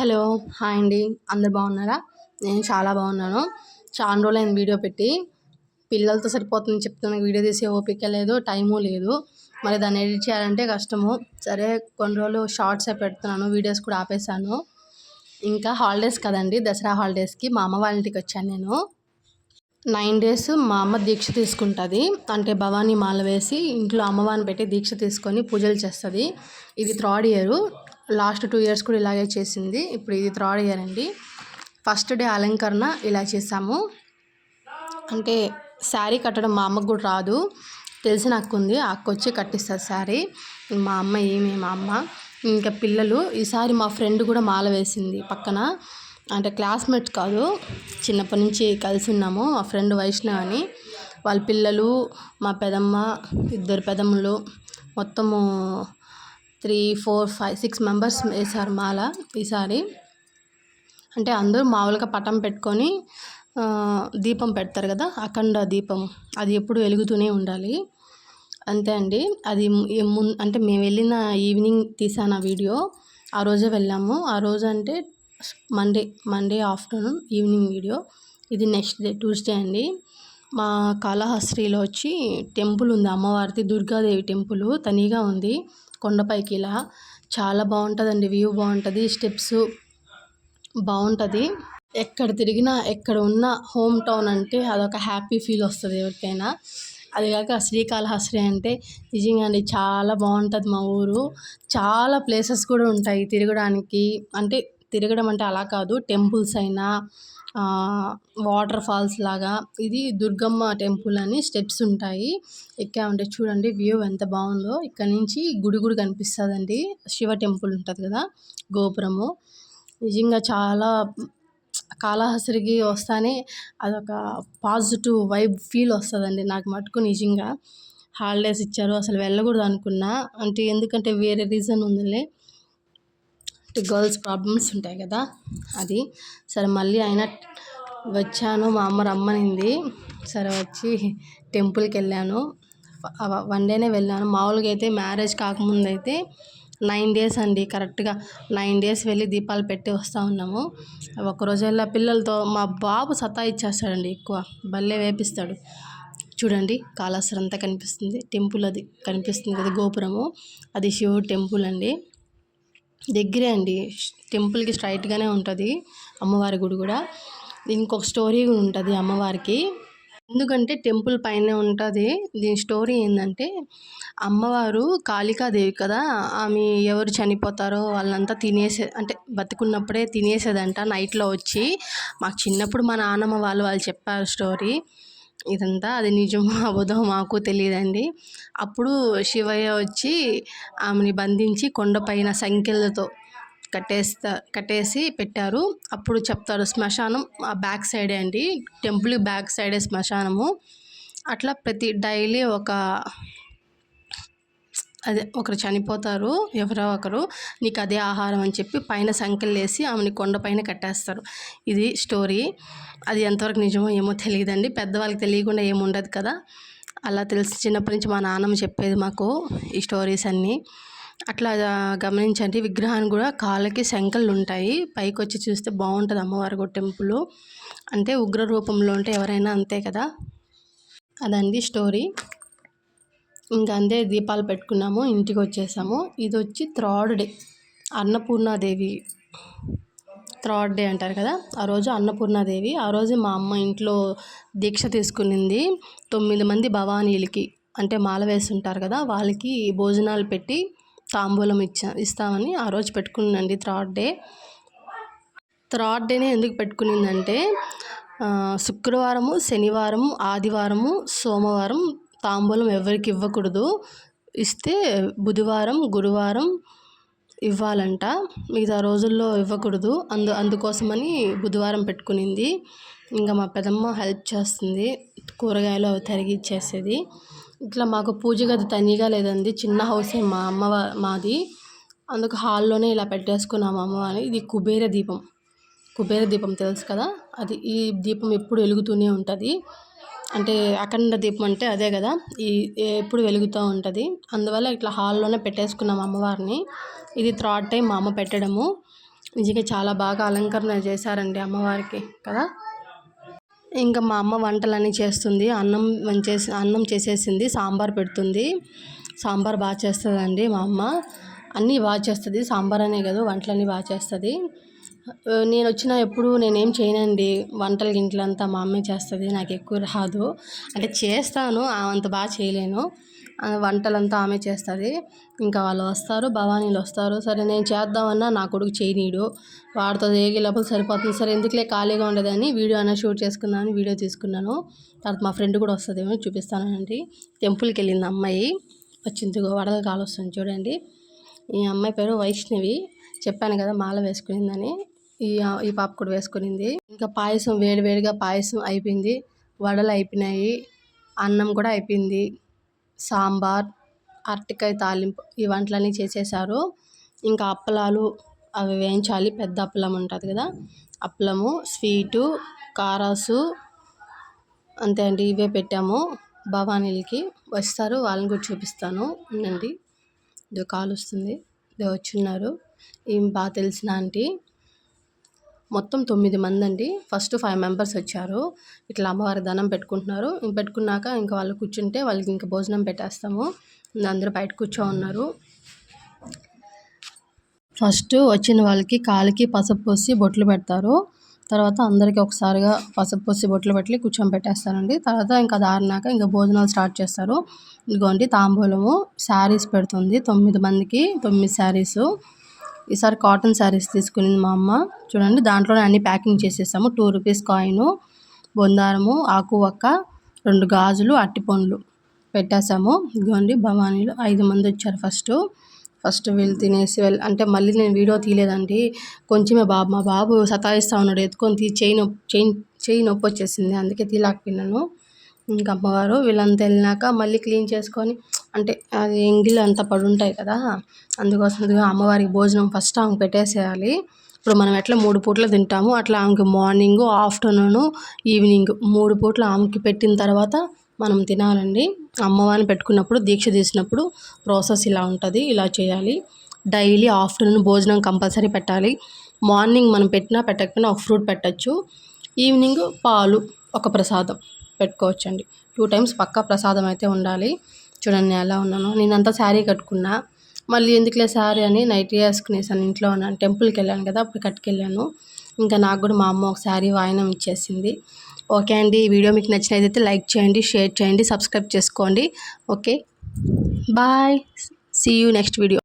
Hello hi అండి. అందరు బాగున్నారా? నేను చాలా బాగున్నాను. చాలా రోజులు అయిన వీడియో పెట్టి. పిల్లలతో సరిపోతుంది చెప్తున్నా వీడియో తీసే ఓపిక లేదు టైము లేదు. మరి దాన్ని ఎడిట్ చేయాలంటే కష్టము. సరే కొన్ని రోజులు షార్ట్సే పెడుతున్నాను వీడియోస్ కూడా ఆపేసాను ఇంకా హాలిడేస్ కదండి దసరా హాలిడేస్కి మా అమ్మ వాళ్ళ ఇంటికి వచ్చాను నేను. నైన్ డేస్ మా అమ్మ దీక్ష తీసుకుంటుంది. అంటే భవానీ మాల వేసి ఇంట్లో అమ్మవారిని పెట్టి దీక్ష తీసుకొని పూజలు చేస్తుంది. ఇది third year. Last two years కూడా ఇలాగే చేసింది. ఇప్పుడు ఇది థర్డ్ ఇయర్ అండి. ఫస్ట్ డే అలంకరణ ఇలా చేసాము. అంటే శారీ కట్టడం మా అమ్మకు కూడా రాదు. తెలిసిన అక్క ఉంది. అక్క వచ్చి కట్టిస్తారు శారీ. మా అమ్మ ఏమి మా అమ్మ. ఇంకా పిల్లలు. ఈసారి మా ఫ్రెండ్ కూడా మాల వేసింది పక్కన. అంటే క్లాస్మేట్ కాదు. చిన్నప్పటి నుంచి కలిసి ఉన్నాము. మా ఫ్రెండ్ వైష్ణవ్ అని. వాళ్ళ పిల్లలు మా పెదమ్మ ఇద్దరు పెదమ్మలు మొత్తము three four five six members వేశారు మాల ఈసారి. అంటే అందరూ మామూలుగా పటం పెట్టుకొని దీపం పెడతారు కదా అఖండ దీపం. అది ఎప్పుడు వెలుగుతూనే ఉండాలి. అంతే అండి. అది ము అంటే మేము వెళ్ళిన ఈవినింగ్ తీసాను ఆ వీడియో. ఆ రోజే వెళ్ళాము. ఆ రోజు అంటే Monday Monday afternoon evening video. ఇది నెక్స్ట్ డే ట్యూస్డే అండి. మా కాళహస్త్రిలో వచ్చి టెంపుల్ ఉంది అమ్మవారిది దుర్గాదేవి టెంపుల్ తనిగా ఉంది. కొండపైకి ఇలా చాలా బాగుంటుందండి వ్యూ బాగుంటుంది. స్టెప్స్ బాగుంటుంది. ఎక్కడ తిరిగినా ఎక్కడ ఉన్న హోమ్ టౌన్ అంటే అదొక హ్యాపీ ఫీల్ వస్తుంది ఎవరికైనా. అది కాక శ్రీకాళహస్తి అంటే నిజంగా అండి చాలా బాగుంటుంది మా ఊరు. చాలా ప్లేసెస్ కూడా ఉంటాయి తిరగడానికి. అంటే తిరగడం అంటే అలా కాదు. టెంపుల్స్ అయినా వాటర్ ఫాల్స్ లాగా ఇది దుర్గమ్మ టెంపుల్ అని స్టెప్స్ ఉంటాయి. ఎక్కామంటే చూడండి వ్యూ ఎంత బాగుందో. ఇక్కడ నుంచి గుడి గుడి కనిపిస్తుందండి. శివ టెంపుల్ ఉంటుంది కదా గోపురము. నిజంగా చాలా కాళహస్తికి వస్తానే అదొక పాజిటివ్ వైబ్ ఫీల్ వస్తుందండి నాకు మటుకు నిజంగా. హాలిడేస్ ఇచ్చారు అసలు వెళ్ళకూడదు అనుకున్నా. అంటే ఎందుకంటే వేరే రీజన్ ఉందిలే. గర్ల్స్ ప్రాబ్లమ్స్ ఉంటాయి కదా అది. సరే మళ్ళీ అయినా వచ్చాను మా అమ్మ రమ్మనింది. సరే వచ్చి టెంపుల్కి వెళ్ళాను. వన్ డేనే వెళ్ళాను. మామూలుగా అయితే మ్యారేజ్ కాకముందు అయితే నైన్ డేస్ అండి. కరెక్ట్గా నైన్ డేస్ వెళ్ళి దీపాలు పెట్టి వస్తూ ఉన్నాము. ఒకరోజు వెళ్ళా పిల్లలతో మా బాబు సతా ఇచ్చేస్తాడండి ఎక్కువ. భలే వేపిస్తాడు. చూడండి కాళాస్త్రి అంతా కనిపిస్తుంది. టెంపుల్ అది కనిపిస్తుంది కదా గోపురము. అది శివుడు టెంపుల్ అండి. దగ్గరే అండి. టెంపుల్కి స్ట్రైట్గానే ఉంటుంది అమ్మవారి గుడి కూడా. దీనికి ఒక స్టోరీ కూడా ఉంటుంది అమ్మవారికి. ఎందుకంటే టెంపుల్ పైన ఉంటుంది. దీని స్టోరీ ఏంటంటే అమ్మవారు కాళికాదేవి కదా ఆమె ఎవరు చనిపోతారో వాళ్ళంతా తినేసే అంటే బతుకున్నప్పుడే తినేసేదంట నైట్లో వచ్చి. మాకు చిన్నప్పుడు మా నాన్నమ్మ వాళ్ళు వాళ్ళు చెప్పారు స్టోరీ. ఇదంతా అది నిజమో అబద్ధమో మాకు తెలియదండి. అప్పుడు శివయ్య వచ్చి ఆమెని బంధించి కొండపైన సంఖ్యలతో కట్టేస్తా కట్టేసి పెట్టారు. అప్పుడు చెప్తారు శ్మశానం ఆ బ్యాక్ సైడే అండి. టెంపుల్ బ్యాక్ సైడే శ్మశానము. అట్లా ప్రతి డైలీ ఒక అదే ఒకరు చనిపోతారు ఎవరో ఒకరు నీకు అదే ఆహారం అని చెప్పి పైన సంఖ్యలు వేసి ఆమెని కొండపైన కట్టేస్తారు. ఇది స్టోరీ. అది ఎంతవరకు నిజమో ఏమో తెలియదండి. పెద్దవాళ్ళకి తెలియకుండా ఏముండదు కదా. అలా తెలిసి. చిన్నప్పటి నుంచి మా నాన్నమ్మ చెప్పేది మాకు ఈ స్టోరీస్ అన్నీ. అట్లా గమనించండి. విగ్రహాన్ని కూడా కాళ్ళకి శంఖలు ఉంటాయి. పైకి వచ్చి చూస్తే బాగుంటుంది అమ్మవారి టెంపుల్. అంటే ఉగ్ర రూపంలో ఉంటే ఎవరైనా అంతే కదా. అదండి స్టోరీ. ఇంకా అంతే దీపాలు పెట్టుకున్నాము ఇంటికి వచ్చేసాము ఇది వచ్చి third day. Annapurnadevi third day అంటారు కదా ఆ రోజు అన్నపూర్ణాదేవి. ఆ రోజు మా అమ్మ ఇంట్లో దీక్ష తీసుకునింది తొమ్మిది మంది భవానీలకి. అంటే మాల వేసి ఉంటారు కదా వాళ్ళకి భోజనాలు పెట్టి తాంబూలం ఇచ్చా ఇస్తామని ఆ రోజు పెట్టుకున్నాండి థర్డ్ డే. థర్డ్ డేనే ఎందుకు పెట్టుకునిందంటే శుక్రవారము శనివారము ఆదివారము సోమవారం తాంబూలం ఎవరికి ఇవ్వకూడదు. ఇస్తే బుధవారం గురువారం ఇవ్వాలంట. మిగతా రోజుల్లో ఇవ్వకూడదు. అందు అందుకోసమని బుధవారం పెట్టుకునింది. ఇంకా మా పెదమ్మ హెల్ప్ చేస్తుంది. కూరగాయలు అవి తరిగి ఇచ్చేసేది. ఇట్లా మాకు పూజ గది తనీగా లేదండి. చిన్న హౌసే మా అమ్మ మాది. అందుకు హాల్లోనే ఇలా పెట్టేసుకున్నాము అమ్మవారిని ఇది కుబేర దీపం. కుబేర దీపం తెలుసు కదా? అది ఈ దీపం ఎప్పుడు వెలుగుతూనే ఉంటుంది. అంటే అఖండ దీపం అంటే అదే కదా. ఈ ఎప్పుడు వెలుగుతూ ఉంటుంది. అందువల్ల ఇట్లా హాల్లోనే పెట్టేసుకున్నాం అమ్మవారిని. ఇది థర్డ్ టైం మా అమ్మ పెట్టడము. నిజంగా చాలా బాగా అలంకరణ చేశారండి అమ్మవారికి కదా. ఇంకా మా అమ్మ వంటలన్నీ చేస్తుంది. అన్నం చేసి అన్నం చేసేసింది సాంబార్ పెడుతుంది. సాంబార్ బాగా చేస్తుందండి మా అమ్మ. అన్నీ బాగా చేస్తుంది. సాంబార్ అనే కదా వంటలన్నీ బాగా చేస్తుంది. నేను వచ్చిన ఎప్పుడు నేనేం చేయనండి. వంటలు గింటలు అంతా మా అమ్మే చేస్తుంది నాకు ఎక్కువ రాదు. అంటే చేస్తాను అంత బాగా చేయలేను. వంటలంతా ఆమె చేస్తుంది. ఇంకా వాళ్ళు వస్తారు భవానీలు వస్తారు. సరే నేను చేద్దామన్నా నా కొడుకు చేయనీడు. వాడితో ఏగి లోపల సరిపోతుంది. సరే ఎందుకులే ఖాళీగా ఉండదని వీడియో అయినా షూట్ చేసుకుందామని వీడియో తీసుకున్నాను. తర్వాత మా ఫ్రెండ్ కూడా వస్తుందేమో చూపిస్తానండి. టెంపుల్కి వెళ్ళింది అమ్మాయి. వచ్చింది వడల కాలు వస్తుంది చూడండి. ఈ అమ్మాయి పేరు వైష్ణవి. చెప్పాను కదా మాల వేసుకునిందని. ఈ ఈ పాప కూడా వేసుకునింది. ఇంకా పాయసం వేడి వేడిగా పాయసం అయిపోయింది. వడలు అయిపోయినాయి. అన్నం కూడా అయిపోయింది. సాంబార్ అరటికాయ తాలింపు ఈ వంటలన్నీ చేసేసారు. ఇంకా అప్పలాలు అవి వేయించాలి. పెద్ద అప్పలం ఉంటుంది కదా. అప్పలము స్వీటు కారాసు అంతే అండి. ఇవే పెట్టాము. భవానీలకి వస్తారు. వాళ్ళని కూడా చూపిస్తాను. ఉండండి. ఇదో కాలు వస్తుంది. ఇదో వచ్చిన్నారు. ఏం బాగా తెలిసిన ఆంటీ. మొత్తం తొమ్మిది మంది అండి ఫస్ట్ ఫైవ్ మెంబర్స్ వచ్చారు. ఇట్లా అమ్మవారి దండం పెట్టుకుంటున్నారు. పెట్టుకున్నాక ఇంకా వాళ్ళు కూర్చుంటే వాళ్ళకి ఇంకా భోజనం పెట్టేస్తాము. అందరూ బయట కూర్చో ఉన్నారు ఫస్ట్ వచ్చిన వాళ్ళకి కాలికి పసుపు పోసి బొట్లు పెడతారు. తర్వాత అందరికీ ఒకసారిగా పసుపు పోసి బొట్లు పెట్టి కూర్చొని పెట్టేస్తారండి. తర్వాత ఇంకా దారినాక ఇంకా భోజనాలు స్టార్ట్ చేస్తారు. ఇదిగోండి తాంబూలము శారీస్ పెడుతుంది తొమ్మిది మందికి తొమ్మిది శారీసు. ఈసారి కాటన్ శారీస్ తీసుకునింది మా అమ్మ. చూడండి దాంట్లోనే అన్ని ప్యాకింగ్ చేసేసాము. టూ రూపీస్ కాయిన్ బొందారము ఆకు ఒక్క రెండు గాజులు అట్టిపండ్లు పెట్టేసాము. ఇదిగోండి భవానీలు ఐదు మంది వచ్చారు ఫస్ట్. ఫస్ట్ వీళ్ళు తినేసి వెళ్ళి అంటే మళ్ళీ నేను వీడియో తీయలేదండి. కొంచెమే బాబు మా బాబు సతాయిస్తూ ఉన్నాడు. ఎత్తుకొని తీ చేయి నొప్పి చేయి చేయి నొప్పి వచ్చేసింది. అందుకే తీలాకపోయినాను ఇంకా అమ్మవారు వీళ్ళంతా వెళ్ళినాక మళ్ళీ క్లీన్ చేసుకొని అంటే అది ఎంగిల్ అంతా పడి ఉంటాయి కదా అందుకోసం అమ్మవారికి భోజనం ఫస్ట్ ఆమె పెట్టేసేయాలి. ఇప్పుడు మనం ఎట్లా మూడు పూటలు తింటాము అట్లా ఆమెకి మార్నింగ్ ఆఫ్టర్నూన్ ఈవినింగ్ మూడు పూటలు ఆమెకి పెట్టిన తర్వాత మనం తినాలండి. అమ్మవారిని పెట్టుకున్నప్పుడు దీక్ష తీసినప్పుడు ప్రాసెస్ ఇలా ఉంటుంది ఇలా చేయాలి. డైలీ ఆఫ్టర్నూన్ భోజనం కంపల్సరీ పెట్టాలి. మార్నింగ్ మనం పెట్టినా పెట్టకపోయినా ఒక ఫ్రూట్ పెట్టచ్చు. ఈవినింగ్ పాలు ఒక ప్రసాదం పెట్టుకోవచ్చండి. టూ టైమ్స్ పక్కా ప్రసాదం అయితే ఉండాలి. చూడండి ఎలా ఉన్నాను. నేనంతా శారీ కట్టుకున్నా. మళ్ళీ ఎందుకులే శారీ అని నైట్ వేసుకునేసాను ఇంట్లో ఉన్నాను టెంపుల్కి వెళ్ళాను కదా అప్పుడు కట్టుకెళ్ళాను. ఇంకా నాకు కూడా మా అమ్మ ఒక శారీ వాయినం ఇచ్చేసింది. ఓకే అండి ఈ వీడియో మీకు నచ్చినదైతే లైక్ చేయండి షేర్ చేయండి సబ్స్క్రైబ్ చేసుకోండి. Okay bye see you next video